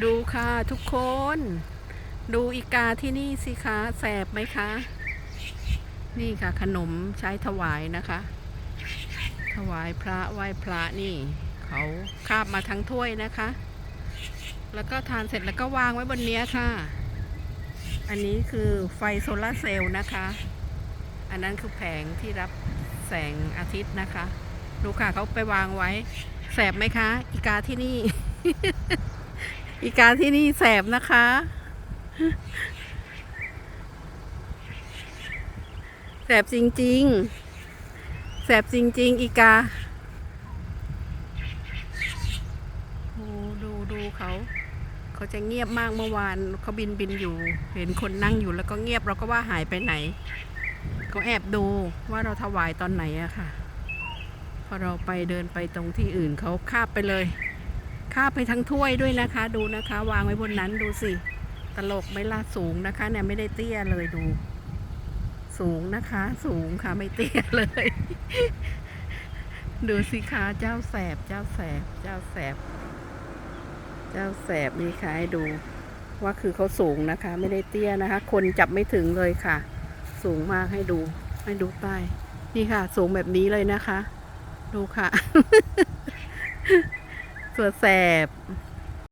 ดูค่ะทุกคน ดูอีกาที่นี่สิคะแสบไหมคะ นี่ค่ะขนมใช้ถวายนะคะ ถวายพระไหว้พระนี่ เขาคาบมาทั้งถ้วยนะคะ แล้วก็ทานเสร็จแล้วก็วางไว้บนเนี้ยค่ะ อันนี้คือไฟโซลาร์เซลล์นะคะ อันนั้นคือแผงที่รับแสงอาทิตย์นะคะ ดูค่ะเขาไปวางไว้ แสบไหมคะ อีกาที่นี่ อีกาที่นี่แสบนะคะ แสบจริง ๆ แสบจริง ๆ อีกาโอ้ดูดูเขา เขาจะเงียบมากเมื่อวานเขาบินบินอยู่ เห็นคนนั่งอยู่แล้วก็เงียบเราก็ว่าหายไปไหนก็แอบดูว่าเราถวายตอนไหนอะค่ะ พอเราไปเดินไปตรงที่อื่นเขาคาบไปเลย คาบไปทั้งถ้วยด้วยนะคะ ดูนะคะ วางไว้บนนั้นดูสิตลกไม่ละสูงนะคะ เนี่ยไม่ได้เตี้ยเลยดู สูงนะคะ สูงค่ะไม่เตี้ยเลย ดูสิคะเจ้าแสบ เจ้าแสบ เจ้าแสบ เจ้าแสบนี่ค่ะให้ดูว่าคือเขาสูงนะคะ ไม่ได้เตี้ยนะคะ คนจับไม่ถึงเลยค่ะ สูงมากให้ดู ให้ดูป้ายนี่ค่ะ สูงแบบนี้เลยนะคะ ดูค่ะ ส่วนแสบ